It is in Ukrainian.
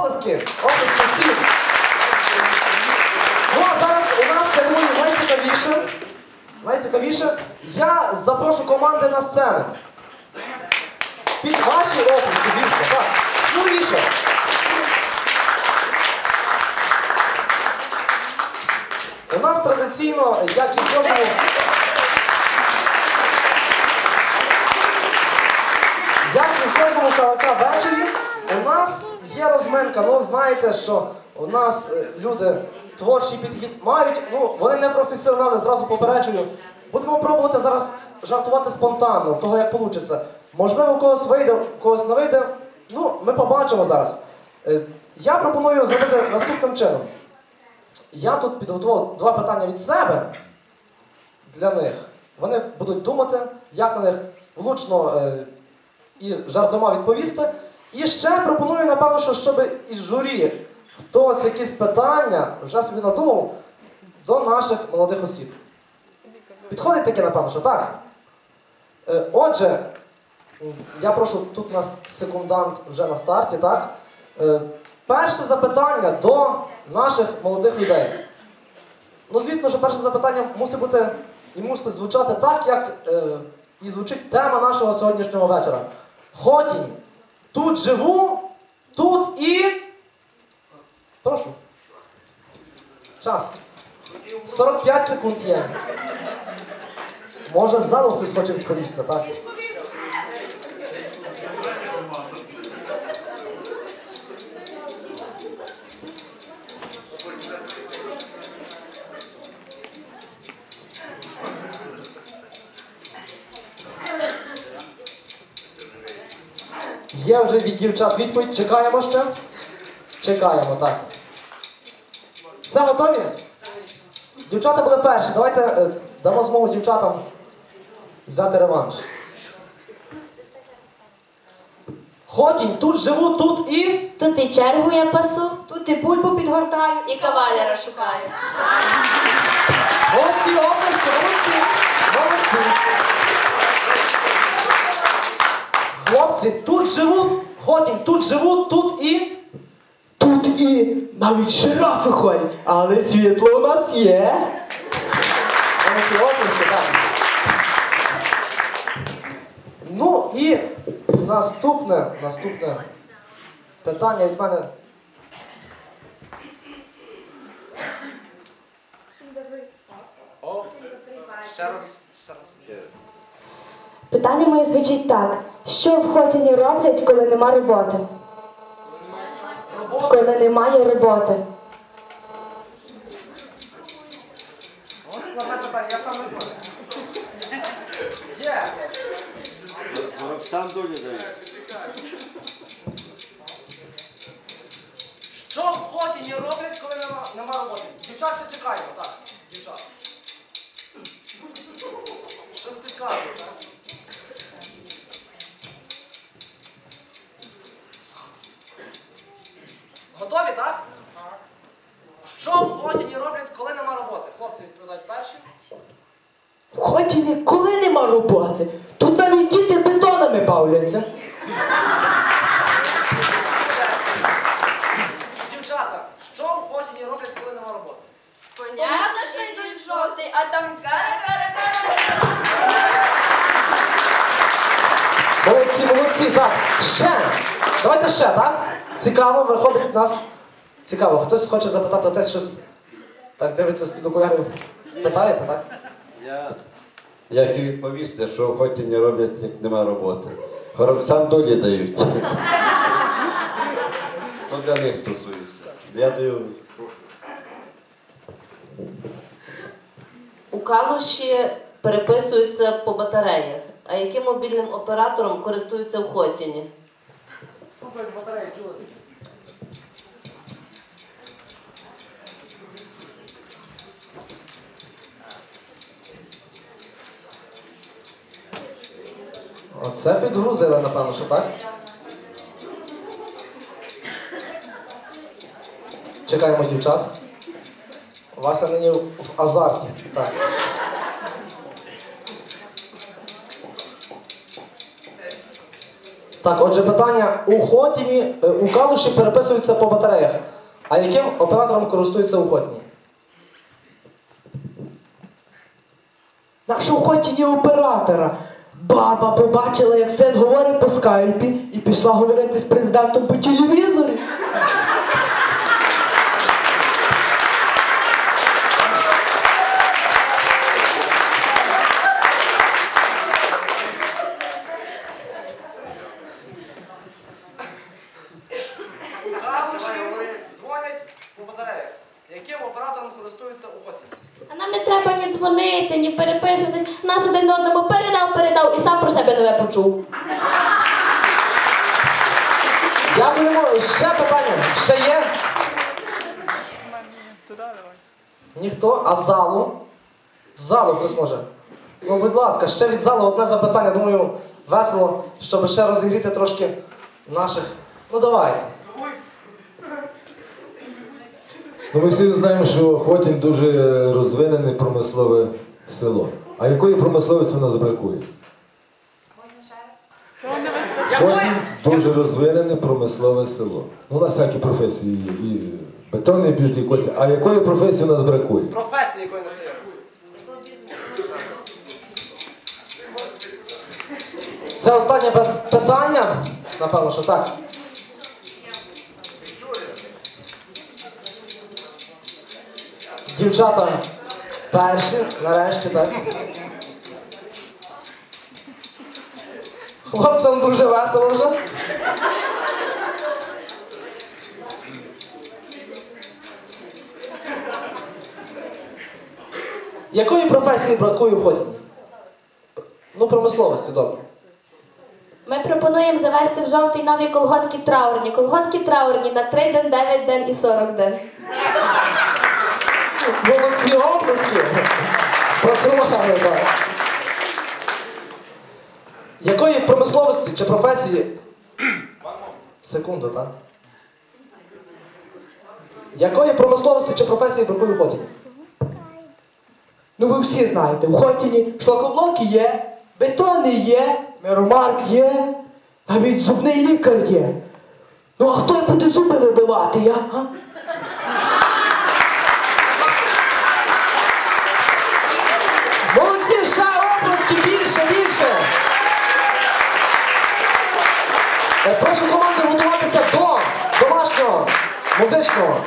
Оплески! Оплески всім! Ну а зараз у нас, я думаю, найцікавіше. Найцікавіше. Я запрошу команди на сцену. Під ваші оплески, звісно, так. Сміливіше. У нас традиційно, як і в кожному. Як і в кожному КВК вечорі, у нас є розминка. Ну, знаєте, що у нас е, люди творчий підхід мають, ну, вони не професіонали, зразу попереджую. Будемо пробувати зараз жартувати спонтанно, у кого як вийде. Можливо, у когось вийде, у когось не вийде. Ну, ми побачимо зараз. Е, Я пропоную зробити наступним чином. Я тут підготував два питання від себе для них. Вони будуть думати, як на них влучно е, і жартома відповісти. І ще пропоную, напевно, що щоб із журі хтось якісь питання вже собі надумав до наших молодих осіб. Підходить таке, напевно, що так. Е, Отже, я прошу, тут у нас секундант вже на старті, так? Е, Перше запитання до наших молодих людей. Ну, звісно, що перше запитання мусить бути і мусить звучати так, як е, і звучить тема нашого сьогоднішнього вечора. Хотінь. Тут живу, тут і. Прошу. Час. 45 секунд є. Може, з залу хтось хоче відповісти, так? Є вже від дівчат відповідь. Чекаємо ще. Чекаємо, так. Все готові? Дівчата були перші. Давайте е, дамо змогу дівчатам взяти реванш. Хотінь, тут живу, тут і. Тут і чергу я пасу, Тут і бульбу підгортаю. і кавалера шукаю. Молодці, обласки, молодці. Молодці. Хлопці, тут живу, Хотінь, тут живу, тут і. Тут і навіть жирафи ходять, але світло у нас є. Ну і наступне, наступне питання від мене. Ще раз, ще раз. Питання моє звучить так: що в Хотіні роблять, коли нема роботи? Коли немає роботи. Я сам не знаю. Є. Сам долі дають. Що в Хотіні роблять, коли нема, нема роботи? Дівчат ще чекаємо, так. Дівчат. Щось підказує, так? Готові, так? Так. Що в Хотіні роблять, коли нема роботи? Хлопці відповідають перші. В коли нема роботи, тут навіть діти бетонами бавляться. Дівчата, що в Хотіні роблять, коли нема роботи? Понятно, що йдуть в жовтий, а там кара-кара-кара. Молодці, молодці, так. Ще. Давайте ще, так? Цікаво, виходить у нас. Цікаво, хтось хоче запитати отець щось. Так, дивиться з-під окулярів. Питаєте, так? Я, я хотів відповісти, що в Хотіні роблять, як нема роботи. Горобцям долі дають. То для них стосується. Я даю. У Калуші переписуються по батареях. А яким мобільним оператором користуються в Хотіні? Слухай, з батареї чули. Оце підгрузили, напевно, що так? Чекаємо дівчат. Вася нині в азарті. Так. Так, отже, питання. У Хотіні, е, у Калуші переписуються по батареях. А яким оператором користуються у Хотіні? Наша в Хотіні оператора. Баба побачила, як син говорить по скайпі, і пішла говорити з президентом по телевізорі. У Калуші дзвонять по батареях. Яким оператором користуються у Хотіні? А нам не треба ні дзвонити, ні переписуватись. Нас один одному передав, передав і сам про себе нове почув. Дякуємо. Ще питання. Ще є? Ніхто? А залу? Залу хтось може? Ну, будь ласка, ще від залу одне запитання. Думаю, весело, щоб ще розігріти трошки наших. Ну давайте. Ну, ми всі знаємо, що Хотін дуже розвинене промислове село. А якої промисловості в нас бракує? Хотін дуже розвинене промислове село. Ну, у нас всякі професії є. І бетонний б'ють, і коці. А якої професії у нас бракує? Професії якої не стається. Це останнє питання. Напевно, що так. Дівчата перші, нарешті, так. Хлопцям дуже весело вже. Якої професії бракує в? Ну, промисловості, добре. Ми пропонуємо завести в жовтий нові колготки траурні. Колготки траурні на 3 день, 9 день і 40 день. Молодці обласки. Спрацювали, так. Якої промисловості чи професії? Секунду, так? Якої промисловості чи професії бракує в Хотіні? Ну ви всі знаєте, в Хотіні шлакоблоки є, бетони є, миромарк є, навіть зубний лікар є. Ну а хто буде зуби вибивати, я? Га? Е,